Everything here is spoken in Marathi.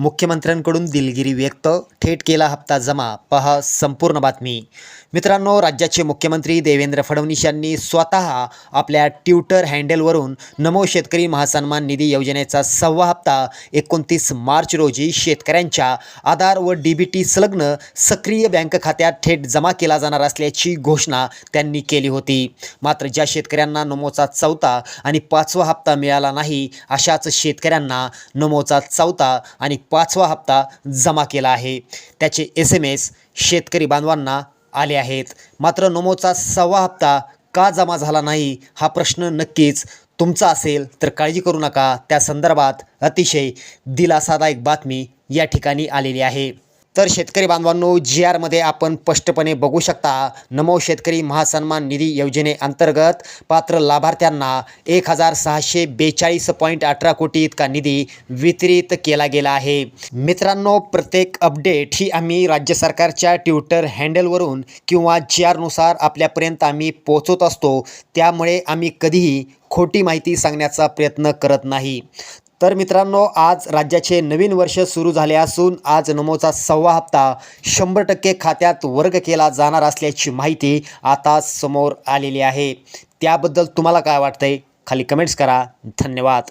मुख्यमंत्र्यांकडून दिलगिरी व्यक्त. थेट केला हप्ता जमा. पहा संपूर्ण बातमी. मित्रांनो राज्याचे मुख्यमंत्री देवेंद्र फडणवीस यांनी स्वतः आपल्या ट्विटर हँडलवरून नमो शेतकरी महासन्मान निधी योजनेचा सव्वा हप्ता एकोणतीस मार्च रोजी शेतकऱ्यांच्या आधार व डी बी टी संलग्न सक्रिय बँक खात्यात थेट जमा केला जाणार असल्याची घोषणा त्यांनी केली होती. मात्र ज्या शेतकऱ्यांना नमोचा चौथा आणि पाचवा हप्ता मिळाला नाही अशाच शेतकऱ्यांना नमोचा चौथा आणि पाचवा हप्ता जमा केला आहे. त्याचे एस एम एस शेतकरी बांधवांना आले आहेत. मात्र नमोचा सहावा हप्ता का जमा झाला नाही हा प्रश्न नक्कीच तुमचा असेल तर काळजी करू नका. त्या संदर्भात अतिशय दिलासादायक बातमी या ठिकाणी आलेली आहे. तर शेतकरी बांधवांनो जी आरमध्ये आपण स्पष्टपणे बघू शकता नमो शेतकरी महासन्मान निधी योजनेअंतर्गत पात्र लाभार्थ्यांना एक हजार सहाशे बेचाळीस पॉईंट अठरा कोटी इतका निधी वितरित केला गेला आहे. मित्रांनो प्रत्येक अपडेट ही आम्ही राज्य सरकारच्या ट्विटर हँडलवरून किंवा जी आरनुसार आपल्यापर्यंत आम्ही पोचवत असतो. त्यामुळे आम्ही कधीही खोटी माहिती सांगण्याचा प्रयत्न करत नाही. तर मित्रांनो आज राज्याचे नवीन वर्ष सुरू झाले असून आज नमोचा सव्वा हप्ता शंभर टक्के खात्यात वर्ग केला जाणार असल्याची माहिती आता समोर आलेली आहे. त्याबद्दल तुम्हाला काय वाटतंय? खाली कमेंट्स करा. धन्यवाद.